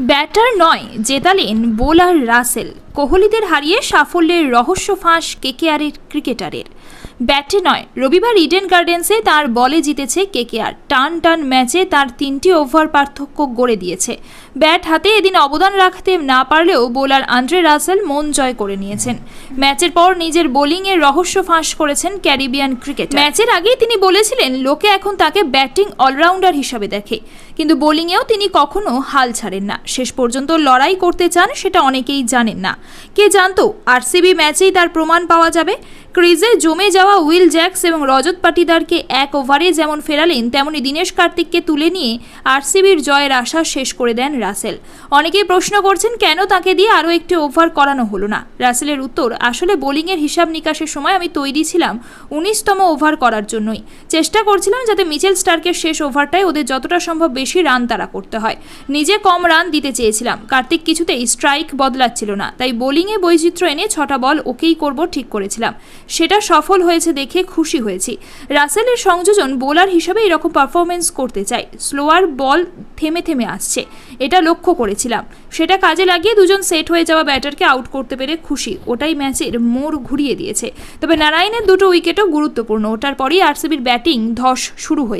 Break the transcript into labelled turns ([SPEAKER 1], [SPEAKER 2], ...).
[SPEAKER 1] Batter নয় জেতালেন bowler Rasel. কোহলিদের হারিয়ে সাফল্যের রহস্য ফাঁস কেকেআরের ক্রিকেটারের। ব্যাটে নয়। রবিবার ইডেন গার্ডেন্সে তার বলে জিতেছে কেকেআর। টান টান ম্যাচে তার তিনটি ওভার পার্থক্য গড়ে দিয়েছে। ব্যাট হাতে এদিন অবদান রাখতে না পারলেও বোলার আন্দ্রে রাসেল মন জয় করে নিয়েছেন। ম্যাচের পর নিজের বোলিংয়ের রহস্য ফাঁস করেছেন ক্যারিবিয়ান ক্রিকেট ম্যাচের আগেই তিনি বলেছিলেন, লোকে এখন তাকে ব্যাটিং অলরাউন্ডার হিসাবে দেখে। কিন্তু বোলিংয়েও তিনি কখনো হাল ছাড়েন না। শেষ পর্যন্ত লড়াই করতে চান সেটা অনেকেই জানেন না। কে জানতো, আরসিবি ম্যাচেই তার প্রমাণ পাওয়া যাবে? ক্রিজে জমে যাওয়া উইল জ্যাক্স এবং রজত পাটিদারকে এক ওভারে যেমন ফেরালেন, তেমনি দীনেশ কার্তিককে তুলে নিয়ে আরসিবির জয়ের আশা শেষ করে দেন রাসেল। অনেকেই প্রশ্ন করছেন, কেন তাকে দিয়ে আরও একটি ওভার করানো হলো না? রাসেলের উত্তর, আসলে বোলিংয়ের হিসাব নিকাশের সময় আমি তৈরি ছিলাম উনিশতম ওভার করার জন্যই। চেষ্টা করছিলাম যাতে মিচেল স্টার্কের শেষ ওভারটায় ওদের যতটা সম্ভব বেশি রান তারা করতে হয়। নিজে কম রান দিতে চেয়েছিলাম। কার্তিক কিছুতেই স্ট্রাইক বদলাচ্ছিল না, তাই বোলিংয়ে বৈচিত্র্য এনে ছটা বল ওকেই করব ঠিক করেছিলাম। সেটা সফল হয়েছে দেখে খুশি হয়েছি। রাসেলের সংযোজন বোলার হিসেবে এরকম পারফরমেন্স করতে চাই। স্লোয়ার বল থেমে থেমে আসছে। এটা লক্ষ্য করেছিলাম। সেটা কাজে লাগিয়ে দুজন সেট হয়ে যাওয়া ব্যাটারকে আউট করতে পেরে খুশি। ওটাই ম্যাচের মোড় ঘুরিয়ে দিয়েছে। তবে নারায়ণের দুটো উইকেটও গুরুত্বপূর্ণ। ওটার পরই আরসিবির ব্যাটিং ধস শুরু হয়েছে